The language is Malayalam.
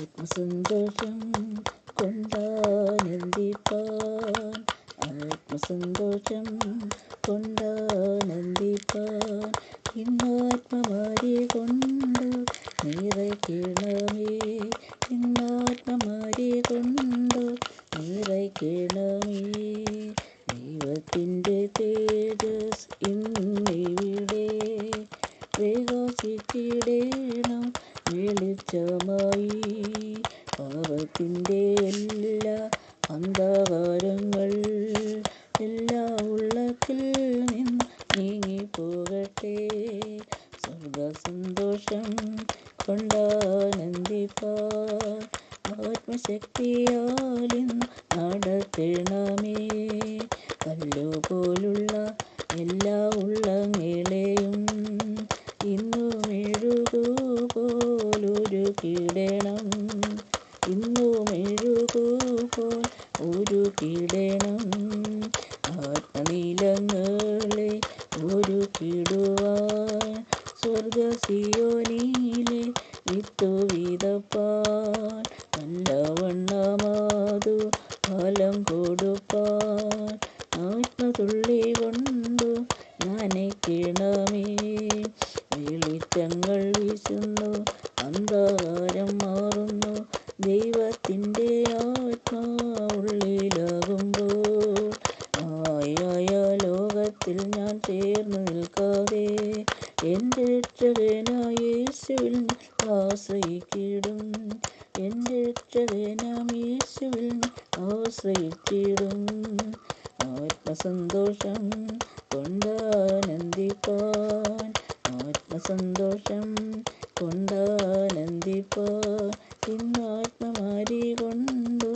ആത്മസന്തോഷം കൊണ്ടാനന്ദിപ്പാൻ. ആത്മസന്തോഷം കൊണ്ടാനന്ദിപ്പാൻ. ഇന്നാത്മമാരി കൊണ്ട് നിറയ്ക്കണമേ ഇന്നാത്മമാരി കൊണ്ട് നിറയ്ക്കണമേ ദൈവത്തിന്റെ തേജസ് ഇന്നിവിടെ. പ്രകാശിച്ചിടേണം വെളിച്ചമായി പാപത്തിന്റെ എല്ലാ അന്ധകാരങ്ങൾ എല്ലാ ഉള്ളത്തിൽ നിന്ന് നീങ്ങിപ്പോകട്ടെ. സ്വർഗസന്തോഷം കൊണ്ടാനന്ദിപ്പാ. ആത്മശക്തിയാലിന്ന് നടത്തണമേ. കല്ലുപോലുള്ള എല്ലാ മെഴുകുപോലൊരു കിടണം ഇന്നു മെഴുകുപോൽ ഒരു കിടണം ആത്മനീലങ്ങളെ ഒരു കിടുവാൻ സ്വർഗസിയോനിലെ വിത്തു വിതപ്പാൻ നല്ലവണ്ണമാതു ഫലം കൊടുപ്പാൻ ആത്മതുള്ളി കൊണ്ടു നനയ്ക്കണമേ. വെളിച്ചങ്ങൾ വീശുന്നു ലോകത്തിൽ ഞാൻ തീർന്നു നിൽക്കാതെ എന്റെ രക്ഷകനായ യേശുവിൽ ആശ്രയിക്കിടും എന്റെ രക്ഷകനാം യേശുവിൽ ആശ്രയിച്ചിടും. ആത്മസന്തോഷം കൊണ്ടാനന്ദിപ്പാൻ. ആത്മസന്തോഷം കൊണ്ടാനന്ദിപ്പാൻ. ഇന്നാത്മമാരി കൊണ്ടു